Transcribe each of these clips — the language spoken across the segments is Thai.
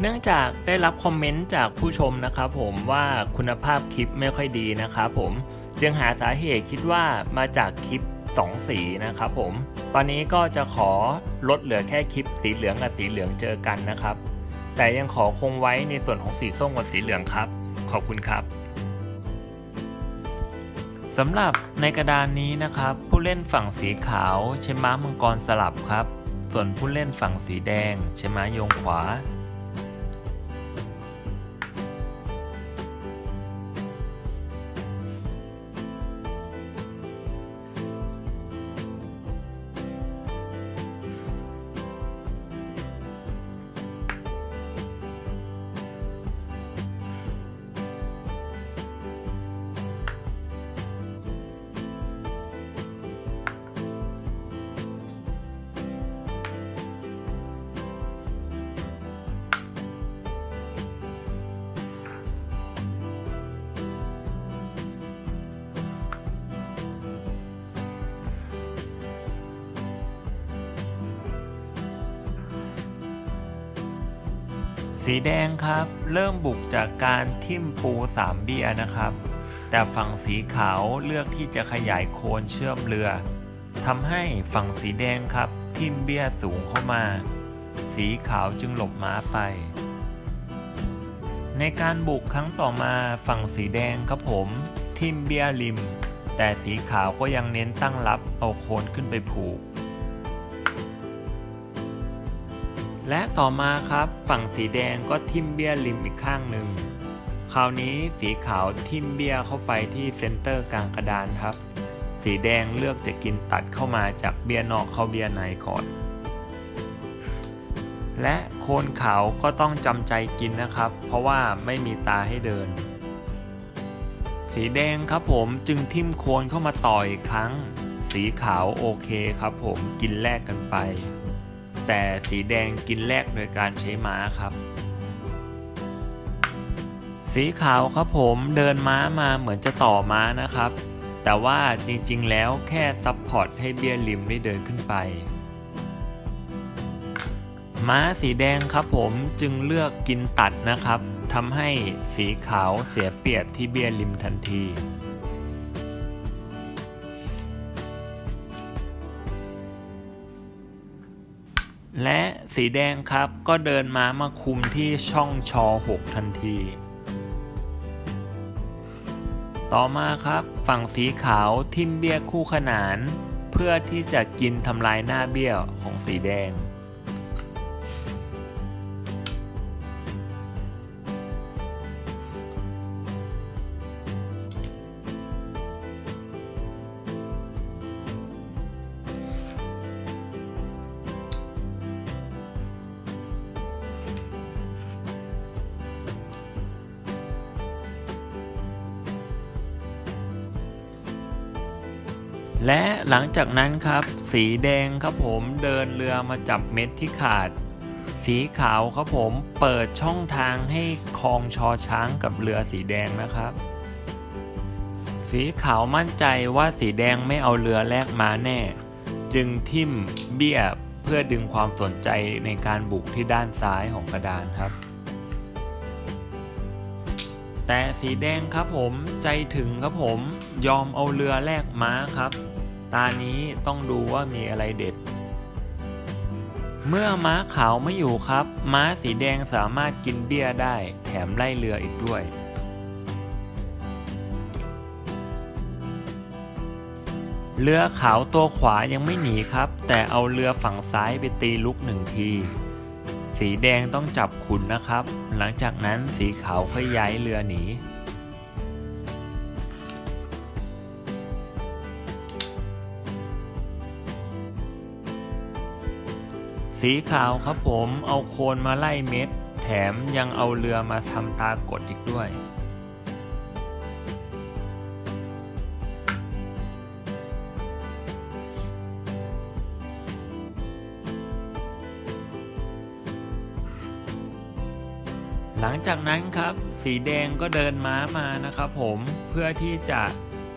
เนื่องจากได้รับคอมเมนต์จากผู้ชมนะครับผมว่าคุณภาพคลิปไม่ค่อยดีนะครับผมจึงหาสาเหตุคิดว่ามาจากคลิป 2 สีนะครับผมตอนนี้ก็จะขอลดเหลือแค่คลิปสีเหลืองกับสีเหลืองเจอกันนะครับ แต่ยังขอคงไว้ในส่วนของสีส้มกับสีเหลืองครับ ขอบคุณครับสำหรับในกระดานนี้นะครับ ผู้เล่นฝั่งสีขาวใช้ม้ามังกรสลับครับ ส่วนผู้เล่นฝั่งสีแดงใช้ม้ายงขวา สีแดงครับ เริ่มบุกจากการทิ่มปูสามเบียนะครับ แต่ฝั่งสีขาวเลือกที่จะขยายโคนเชื่อมเรือทำให้ฝั่งสีแดงครับ ทิ่มเบี้ยสูงเข้ามา สีขาวจึงหลบม้าไป ในการบุกครั้งต่อมาฝั่งสีแดงครับผม ทิ่มเบี้ยริม แต่สีขาวก็ยังเน้นตั้งรับเอาโคนขึ้นไปผูก และต่อมาครับฝั่งสีแดงก็ทิมเบี้ยริมอีกข้างหนึ่งคราวนี้สีขาวทิมเบี้ยเข้าไปที่เซนเตอร์กลางกระดานครับ สีแดงเลือกจะกินตัดเข้ามาจากเบี้ยนอกเข้าเบี้ยในก่อน และโคนขาวก็ต้องจำใจกินนะครับ เพราะว่าไม่มีตาให้เดิน สีแดงครับผมจึงทิมโคนเข้ามาต่ออีกครั้ง สีขาวโอเคครับผมกินแลกกันไป แต่สีแดงกินแลกโดยการใช้ม้าครับ สีขาวครับผมเดินม้ามาเหมือนจะต่อม้านะครับ แต่ว่าจริงๆแล้วแค่ซับพอร์ตให้เบี้ยริมได้เดินขึ้นไป ม้าสีแดงครับผมจึงเลือกกินตัดนะครับทำให้สีขาวเสียเปรียบที่เบี้ยริมทันที และสีแดงครับก็เดินมามาคุมที่ช่องชอ 6 ทันที ต่อมาครับฝั่งสีขาวทิมเบี้ยคู่ขนาน เพื่อที่จะกินทำลายหน้าเบี้ยของสีแดง และหลังจากนั้นครับ สีแดงครับผมเดินเรือมาจับเม็ดที่ขาด สีขาวครับผมเปิดช่องทางให้คลองชอช้างกับเรือสีแดงนะครับ สีขาวมั่นใจว่าสีแดงไม่เอาเรือแลกมาแน่ จึงทิ่มเบี้ยเพื่อดึงความสนใจในการบุกที่ด้านซ้ายของกระดานครับ แต่สีแดงครับผมใจถึงครับผมยอมเอาเรือแลกม้าครับ ตานี้ต้องดูว่ามีอะไรเด็ด เมื่อม้าขาวไม่อยู่ครับ ม้าสีแดงสามารถกินเบี้ยได้ แถมไล่เรืออีกด้วย เรือขาวตัวขวายังไม่หนีครับ แต่เอาเรือฝั่งซ้ายไปตีลุกหนึ่งที สีแดงต้องจับขุนนะครับ หลังจากนั้นสีขาวค่อยย้ายเรือหนี สีขาวครับผมเอาโคนมาไล่เม็ด แถมยังเอาเรือมาทำตากดอีกด้วย หลังจากนั้นครับ สีแดงก็เดินม้ามานะครับผมเพื่อที่จะ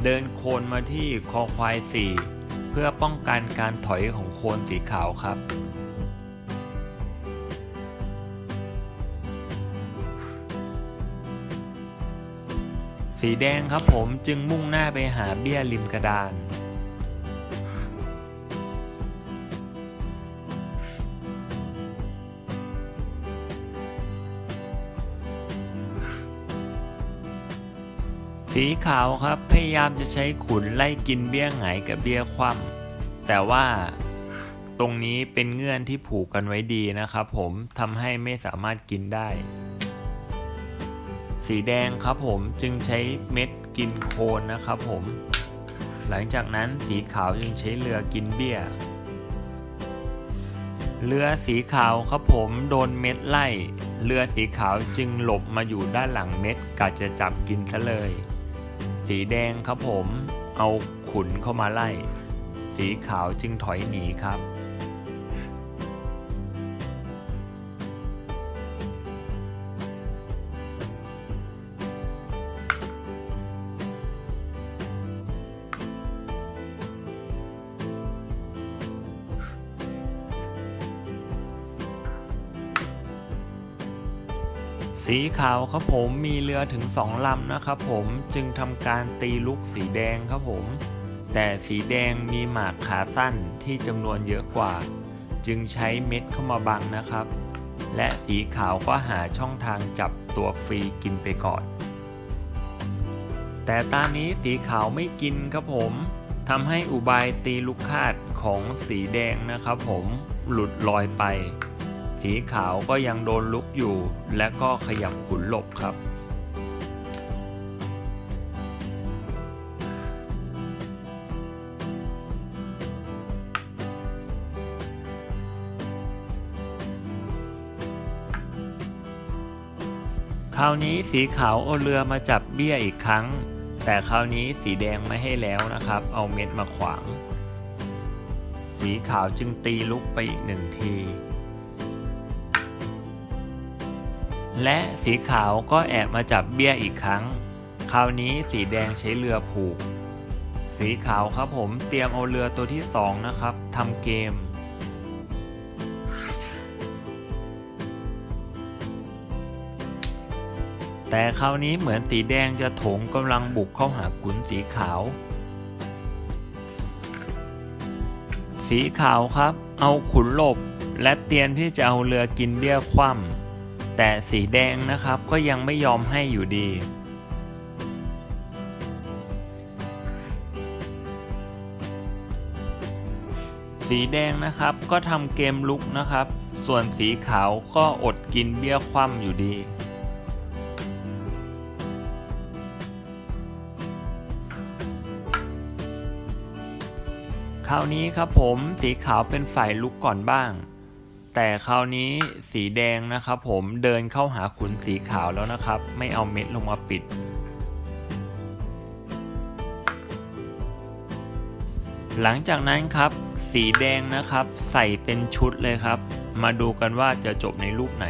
เดินโคนมาที่คอควายสีเพื่อป้องกันการถอยของโคนสีขาวครับ สีแดงครับผมจึงมุ่งหน้าไปหาเบี้ยริมกระดาน สีขาวครับพยายามจะใช้ขุนไล่กินเบี้ยหงายกับเบี้ยคว่ำแต่ว่าตรงนี้เป็นเงื่อนที่ผูกกันไว้ดีนะครับผมทำให้ไม่สามารถกินได้ สีแดงครับผมจึงใช้เม็ดกินโคนนะครับผม หลังจากนั้นสีขาวจึงใช้เรือกินเบี้ย เรือสีขาวครับผมโดนเม็ดไล่ เรือสีขาวจึงหลบมาอยู่ด้านหลังเม็ดกะจะจับกินซะเลย สีแดงครับผมเอาขุนเข้ามาไล่ สีขาวจึงถอยหนีครับ สีขาวครับผมมีเรือถึงสองลำนะครับผมจึงทำการตีลูกสีแดงครับผม แต่สีแดงมีหมากขาสั้นที่จำนวนเยอะกว่า จึงใช้เม็ดเข้ามาบังนะครับ และสีขาวก็หาช่องทางจับตัวฟรีกินไปก่อน แต่ตอนนี้สีขาวไม่กินครับผมทำให้อุบายตีลูกคาดของสีแดงนะครับผมหลุดลอยไป สีขาวก็ยังโดนลุกอยู่ และก็ขยับขุนหลบครับ คราวนี้สีขาวเอาเรือมาจับเบี้ยอีกครั้ง แต่คราวนี้สีแดงไม่ให้แล้วนะครับ เอาเม็ดมาขวาง สีขาวจึงตีลุกไปอีกหนึ่งที และสีขาวก็แอบมาจับเบี้ยอีกครั้ง คราวนี้สีแดงใช้เรือผูก สีขาวครับผมเตรียมเอาเรือตัวที่สองนะครับทำเกม แต่คราวนี้เหมือนสีแดงจะโถงกำลังบุกเข้าหาขุนสีขาว สีขาวครับ เอาขุนหลบและเตรียมที่จะเอาเรือกินเบี้ยคว่ำ แต่สีแดงนะครับก็ยังไม่ยอมให้อยู่ดี สีแดงนะครับก็ทำเกมลุกนะครับ ส่วนสีขาวก็อดกินเบี้ยคว่ำอยู่ดีคราวนี้ครับผมสีขาวเป็นฝ่ายลุกก่อนบ้าง แต่คราวนี้สีแดงนะครับผมเดินเข้าหาขุนสีขาวแล้วนะครับ ไม่เอาเม็ดลงมาปิด หลังจากนั้นครับ สีแดงนะครับ ใส่เป็นชุดเลยครับ มาดูกันว่าจะจบในลูกไหน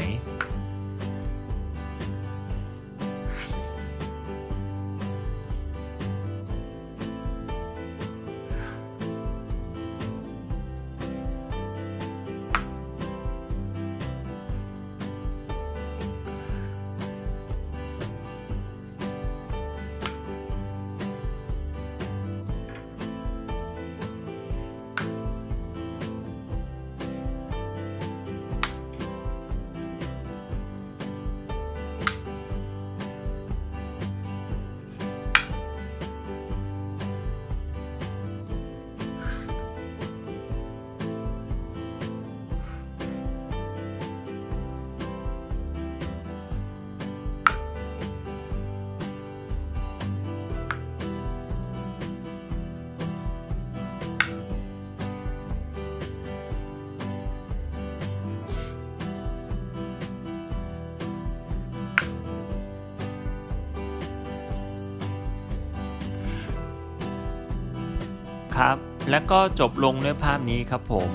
ครับ และก็จบลงด้วยภาพนี้ครับผม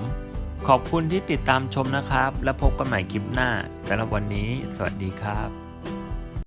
ขอบคุณที่ติดตามชมนะครับ และพบกันใหม่คลิปหน้าสำหรับวันนี้ สวัสดีครับ